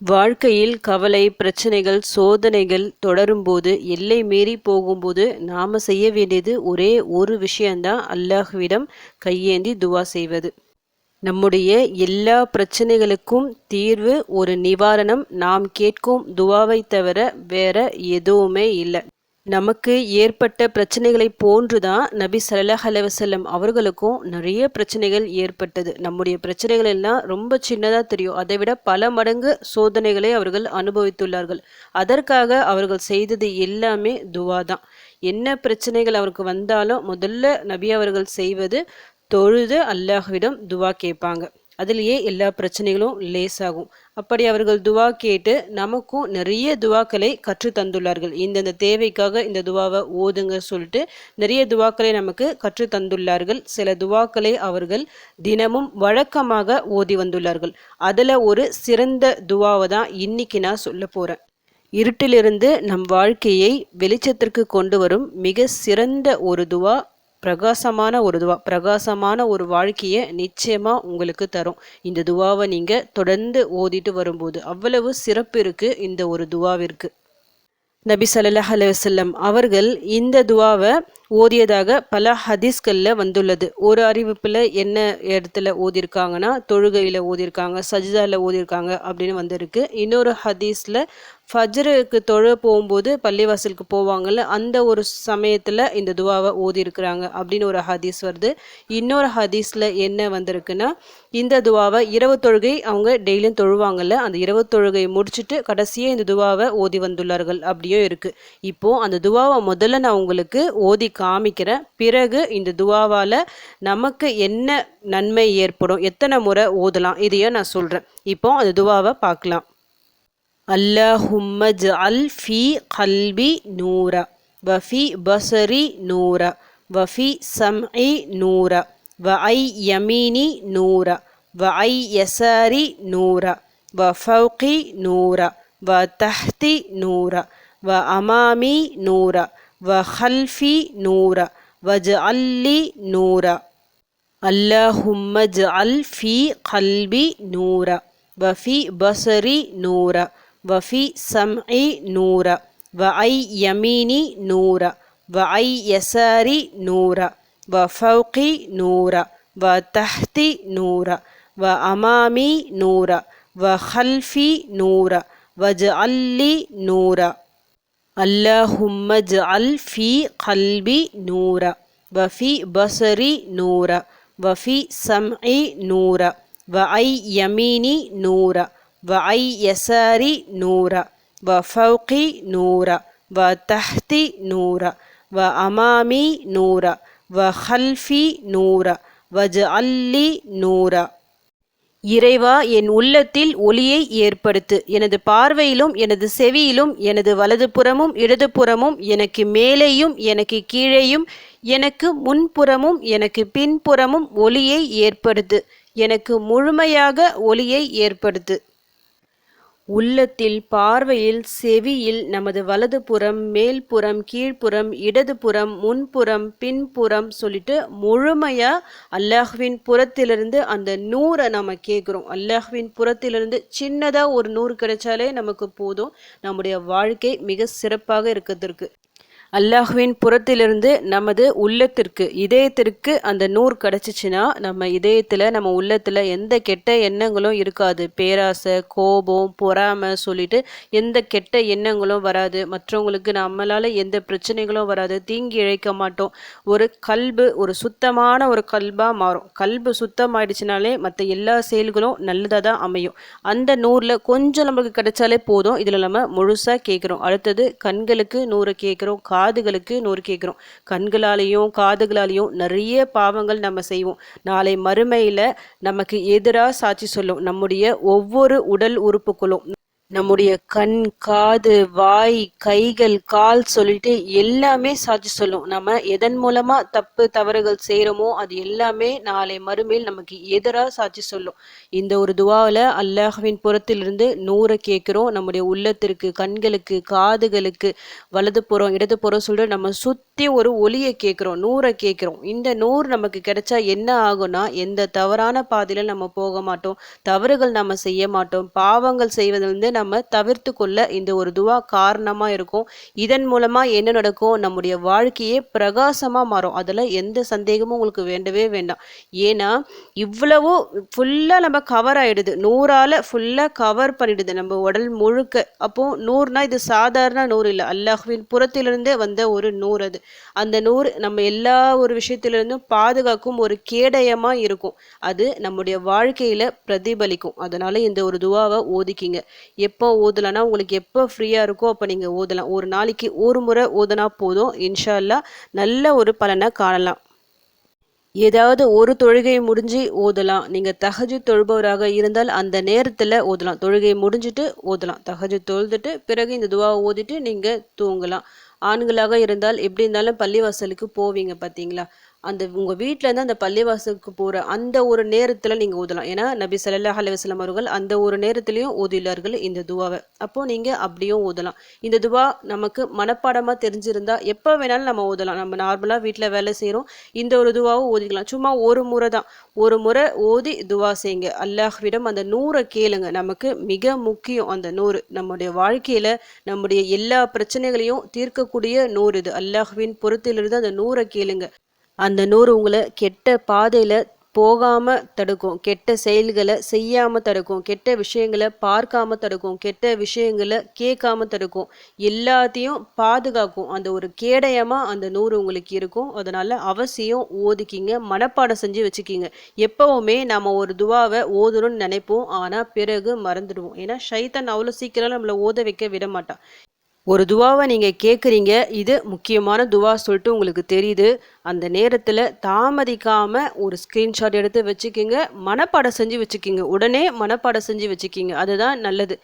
வாழ்க்கையில் கவலை பிரச்சனைகள் சோதனைகள் தொடரும்போது எல்லை மீறி போகும்போது நாம் செய்ய வேண்டியது ஒரே ஒரு விஷயந்தான் அல்லாஹ்விடம் கையேந்தி துவா செய்வது. நம்முடைய எல்லா பிரச்சனைகளுக்கும் தீர்வு ஒரு நிவாரணம். நாம் கேட்கும் துவாவை தவிர வேற எதுவுமே இல்லை. நமக்கு ஏற்பட்ட பிரச்சனைகளை போன்றுதான் நபி சல்லாஹ் அலைவசல்லம் அவர்களுக்கும் நிறைய பிரச்சனைகள் ஏற்பட்டது. நம்முடைய பிரச்சனைகள் எல்லாம் ரொம்ப சின்னதாக தெரியும். அதை விட பல மடங்கு சோதனைகளை அவர்கள் அனுபவித்துள்ளார்கள். அதற்காக அவர்கள் செய்தது எல்லாமே துவா தான் என்ன பிரச்சனைகள் அவருக்கு வந்தாலும் முதல்ல நபி அவர்கள் செய்வது தொழுது அல்லாஹ்விடம் துவா கேட்பாங்க. அதுலேயே எல்லா பிரச்சனைகளும் லேசாகும். அப்படி அவர்கள் துவா கேட்டு நமக்கும் நிறைய துவாக்களை கற்று தந்துள்ளார்கள். இந்தந்த தேவைக்காக இந்த துவாவை ஓதுங்க சொல்லிட்டு நிறைய துவாக்களை நமக்கு கற்று தந்துள்ளார்கள். சில துவாக்களை அவர்கள் தினமும் வழக்கமாக ஓதி வந்துள்ளார்கள். அதில் ஒரு சிறந்த துவாவை தான் இன்னைக்கு நான் சொல்ல போகிறேன் இருட்டிலிருந்து நம் வாழ்க்கையை வெளிச்சத்திற்கு கொண்டு வரும் மிக சிறந்த ஒரு துவா பிரகாசமான ஒரு துவா பிரகாசமான ஒரு வாழ்க்கையை நிச்சயமாக உங்களுக்கு தரும். இந்த துவாவை நீங்கள் தொடர்ந்து ஓதிட்டு வரும்போது அவ்வளவு சிறப்பு இருக்குது இந்த ஒரு துவாவிற்கு. நபி சல்லாஹ் அலுவலம் அவர்கள் இந்த துவாவை ஓதியதாக பல ஹதீஸ்களில் வந்துள்ளது. ஒரு அறிவிப்பில் என்ன இடத்துல ஓதியிருக்காங்கன்னா தொழுகையில் ஓதியிருக்காங்க சஜிதாவில் ஓதியிருக்காங்க அப்படின்னு வந்திருக்கு. இன்னொரு ஹதீஸில் ஃபஜ்ருக்கு தொழ போகும்போது பள்ளிவாசலுக்கு போவாங்கள்ல அந்த ஒரு சமயத்தில் இந்த துவாவை ஓதியிருக்கிறாங்க அப்படின்னு ஒரு ஹதீஸ் வருது. இன்னொரு ஹதீஸில் என்ன வந்திருக்குன்னா இந்த துவாவை இரவு தொழுகை அவங்க டெய்லியும் தொழுவாங்கல்ல அந்த இரவு தொழுகை முடிச்சுட்டு கடைசியாக இந்த துவாவை ஓதி வந்துள்ளார்கள் அப்படியும் இருக்குது இப்போது அந்த துவாவை முதல்ல நான் உங்களுக்கு ஓதி காமிக்கிறேன் பிறகு இந்த துவாவால் நமக்கு என்ன நன்மை ஏற்படும்? எத்தனை முறை ஓதலாம்? இதையும் நான் சொல்கிறேன் இப்போ அந்த துவாவை பார்க்கலாம். அல்லாஹும்மஜ் அல் ஃபி கல்வி நூரா வஃபி பசரி நூரா வஃபி சம்இ நூரா வ ஐ யமீனி நூரா வ ஐ யசாரி நூரா வ ஃபவுகி நூரா வ தஹ்தி நூரா வ அமாமி நூரா وخلفي نورا واجعل لي نورا. اللهم اجعل في قلبي نورا وفي بصري نورا وفي سمعي نورا وعي يميني نورا وعي يساري نورا وفوقي نورا وتحتي نورا وأمامي نورا وخلفي نورا واجعل لي نورا. اللهم اجعل في قلبي نورا وفي بصري نورا وفي سمعي نورا وعي يميني نورا وعي يساري نورا وفوقي نورا وتحتي نورا وأمامي نورا وخلفي نورا واجعل لي نورا இறைவா என் உள்ளத்தில் ஒளியை ஏற்படுத்து. எனது பார்வையிலும் எனது செவியிலும் எனது வலது புறமும் இடது புறமும் எனக்கு மேலேயும் எனக்கு கீழேயும் எனக்கு முன்புறமும் எனக்கு பின்புறமும் ஒளியை ஏற்படுத்து. எனக்கு முழுமையாக ஒளியை ஏற்படுத்து. உள்ளத்தில் பார்வையில் செவியில் நமது வலது புறம் மேல்புறம் கீழ்ப்புறம் இடதுபுறம் முன்புறம் பின்புறம் சொல்லிட்டு முழுமையாக அல்லாஹ்வின் புறத்திலிருந்து அந்த நூறை நம்ம கேட்குறோம் அல்லாஹ்வின் புறத்திலிருந்து சின்னதாக ஒரு நூறு கிடைச்சாலே நமக்கு போதும். நம்முடைய வாழ்க்கை மிக சிறப்பாக இருக்கிறதுக்கு. அல்லாஹுவின் புறத்திலிருந்து நமது உள்ளத்திற்கு இதயத்திற்கு அந்த நூறு கிடச்சிச்சின்னா நம்ம இதயத்தில் நம்ம உள்ளத்தில் எந்த கெட்ட எண்ணங்களும் இருக்காது. பேராசை கோபம் பொறாமை சொல்லிட்டு எந்த கெட்ட எண்ணங்களும் வராது. மற்றவங்களுக்கு நம்மளால் எந்த பிரச்சனைகளும் வராது. தீங்கி இழைக்க மாட்டோம். ஒரு கல்பு ஒரு சுத்தமான ஒரு கல்பாக மாறும். கல்பு சுத்தமாயிடுச்சுனாலே மற்ற எல்லா செயல்களும் நல்லதாக தான் அமையும். அந்த நூறில் கொஞ்சம் நம்மளுக்கு கிடைச்சாலே போதும். இதில் நம்ம முழுசாக கேட்குறோம் அடுத்தது கண்களுக்கு நூறு கேட்குறோம் காதுகளுக்கு நூறு கேட்குறோம் கண்களாலேயும் காதுகளாலேயும் நிறைய பாவங்கள் நம்ம செய்வோம். நாளை மறுமையில் நமக்கு எதிராக சாட்சி சொல்லும். நம்முடைய ஒவ்வொரு உடல் உறுப்புகளும் நம்முடைய கண் காது வாய் கைகள் கால் சொல்லிட்டு எல்லாமே சாட்சி சொல்லும். நம்ம எதன் மூலமா தப்பு தவறுகள் செய்யறோமோ அது எல்லாமே நாளை மறுமையில் நமக்கு எதிராக சாட்சி சொல்லும். இந்த ஒரு துவாவில் அல்லாஹ்வின் புறத்திலிருந்து நூறை கேட்குறோம். நம்முடைய உள்ளத்திற்கு கண்களுக்கு காதுகளுக்கு வலது புறம் இடது புறம் சொல்லிட்டு நம்ம சுற்றி ஒரு ஒளியை கேட்குறோம் நூறை கேட்குறோம். இந்த நூறு நமக்கு கிடைச்சா என்ன ஆகும்னா எந்த தவறான பாதையில நம்ம போக மாட்டோம் தவறுகள் நம்ம செய்ய மாட்டோம் பாவங்கள் செய்வதிலிருந்து நம்ம தவிர்த்து கொள்ள இந்த ஒரு துவா காரணமாக இருக்கும். இதன் மூலமாக என்ன நடக்கும்? நம்முடைய வாழ்க்கையே பிரகாசமாக மாறும். அதில் எந்த சந்தேகமும் உங்களுக்கு வேண்டவே வேண்டாம். ஏன்னா இவ்வளவோ ஃபுல்லாக நம்ம கவர் ஆகிடுது நூறால் ஃபுல்லாக கவர் பண்ணிடுது நம்ம உடல் முழுக்க. அப்போ நூறுனா இது சாதாரண நூறு இல்லை. அல்லாஹ்வின் புறத்திலிருந்தே வந்த ஒரு நூறு அது. அந்த நூறு நம்ம எல்லா ஒரு விஷயத்திலிருந்தும் பாதுகாக்கும் ஒரு கேடயமாக இருக்கும். அது நம்முடைய வாழ்க்கையில் பிரதிபலிக்கும். அதனால இந்த ஒரு துவாவை ஓதிக்கிங்க. எப்போ ஓதலைன்னா உங்களுக்கு எப்போ ஃப்ரீயாக இருக்கோ அப்போ நீங்கள் ஓதலாம். ஒரு நாளைக்கு ஒரு முறை ஓதுனா போதும். இன்ஷால்லா நல்ல ஒரு பலனை காணலாம். ஏதாவது ஒரு தொழுகை முடிஞ்சு ஓதலாம். நீங்கள் தகஜு தொழுபவராக இருந்தால் அந்த நேரத்தில் ஓதலாம். தொழுகை முடிஞ்சுட்டு ஓதலாம். தகஜு தொழுதுட்டு பிறகு இந்த துவாவை ஓதிட்டு நீங்கள் தூங்கலாம். ஆண்களாக இருந்தால் எப்படி இருந்தாலும் பள்ளிவாசலுக்கு போவீங்க பார்த்தீங்களா அந்த உங்கள் வீட்டிலேருந்து அந்த பள்ளிவாசலுக்கு போகிற அந்த ஒரு நேரத்தில் நீங்கள் ஓதலாம் ஏன்னா நபி சல்லாஹ் அலுவலம் அவர்கள் அந்த ஒரு நேரத்துலையும் ஓதியுள்ளார்கள் இந்த துவாவை. அப்போது நீங்கள் அப்படியும் ஓதலாம் இந்த துவா நமக்கு மனப்பாடமாக தெரிஞ்சிருந்தா எப்போ வேணாலும் நம்ம ஓதலாம் நம்ம நார்மலாக வீட்டில் வேலை செய்கிறோம் இந்த ஒரு துவாவும் ஓதிக்கலாம் சும்மா ஒரு முறை தான். ஒரு முறை ஓதி துவா செய்யுங்க அல்லாஹ்விடம் அந்த நூறை கேளுங்க. நமக்கு மிக முக்கியம் அந்த நூறு. நம்முடைய வாழ்க்கையில் நம்முடைய எல்லா பிரச்சனைகளையும் தீர்க்கக்கூடிய நூறு இது. அல்லாஹ்வின் பொறுத்திலிருந்து அந்த நூறை கேளுங்க. அந்த நூறு உங்களை கெட்ட பாதையில் போகாமல் தடுக்கும் கெட்ட செயல்களை செய்யாமல் தடுக்கும் கெட்ட விஷயங்களை பார்க்காம தடுக்கும் கெட்ட விஷயங்களை கேட்காம தடுக்கும். எல்லாத்தையும் பாதுகாக்கும். அந்த ஒரு கேடயமாக அந்த நூறு உங்களுக்கு இருக்கும். அதனால் அவசியம் ஓதிக்கிங்க மனப்பாடம் செஞ்சு வச்சுக்கிங்க. எப்போவுமே நம்ம ஒரு துவாவை ஓதணும்னு நினைப்போம். ஆனால் பிறகு மறந்துடுவோம். ஏன்னா ஷைத்தான் அவ்வளோ சீக்கிரம் நம்மளை ஓத வைக்க விட மாட்டான். ஒரு துவாவை நீங்கள் கேட்குறீங்க இது முக்கியமான துவா சொல்லிட்டு உங்களுக்கு தெரியுது. அந்த நேரத்தில் தாமதிக்காமல் ஒரு ஸ்க்ரீன்ஷாட் எடுத்து வச்சுக்கிங்க மனப்பாடம் செஞ்சு வச்சுக்கிங்க. உடனே மனப்பாடம் செஞ்சு வச்சுக்கிங்க. அதுதான் நல்லது.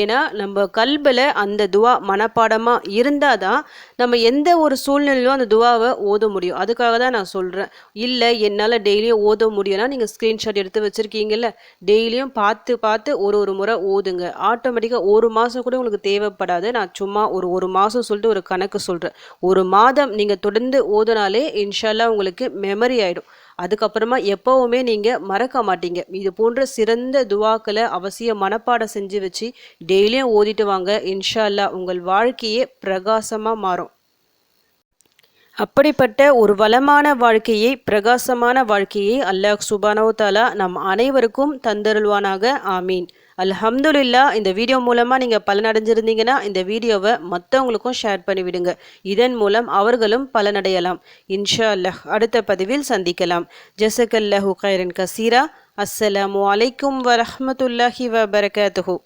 ஏன்னா நம்ம கல்பில் அந்த துவா மனப்பாடமாக இருந்தால் தான் நம்ம எந்த ஒரு சூழ்நிலையிலும் அந்த துவாவை ஓத முடியும். அதுக்காக தான் நான் சொல்கிறேன் இல்லை என்னால் டெய்லியும் ஓத முடியும்னா நீங்கள் ஸ்க்ரீன்ஷாட் எடுத்து வச்சுருக்கீங்கல்ல டெய்லியும் பார்த்து பார்த்து ஒரு ஒரு முறை ஓதுங்க. ஆட்டோமேட்டிக்காக ஒரு மாதம் கூட உங்களுக்கு தேவைப்படாது. நான் சும்மா ஒரு ஒரு மாதம் சொல்லிட்டு ஒரு கணக்கு சொல்கிறேன் ஒரு மாதம் நீங்கள் தொடர்ந்து ஓதுனாலே இன்ஷால்லா உங்களுக்கு மெமரி ஆகிடும் அதுக்கப்புறமா எப்போவுமே நீங்கள் மறக்க மாட்டீங்க. இது போன்ற சிறந்த துவாக்களை அவசியம் மனப்பாடம் செஞ்சு வச்சு டெய்லியும் ஓதிட்டு வாங்க. இன்ஷால்லா உங்கள் வாழ்க்கையே பிரகாசமாக மாறும். அப்படிப்பட்ட ஒரு வளமான வாழ்க்கையை பிரகாசமான வாழ்க்கையை அல்லாஹ் சுபானோ தாலா நம் அனைவருக்கும் தந்தருள்வானாக. ஆமீன். அல்ஹம்துலில்லா இந்த வீடியோ மூலமாக நீங்கள் பலனடைஞ்சிருந்தீங்கன்னா இந்த வீடியோவை மற்றவங்களுக்கும் ஷேர் பண்ணிவிடுங்க. இதன் மூலம் அவர்களும் பலனடையலாம். இன்ஷா அல்லாஹ் அடுத்த பதிவில் சந்திக்கலாம். ஜசகல்லஹு கைரன் கசீரா. அஸ்ஸலாமு அலைக்கும் வரஹமத்துல்லாஹி வபரகாத்துஹூ.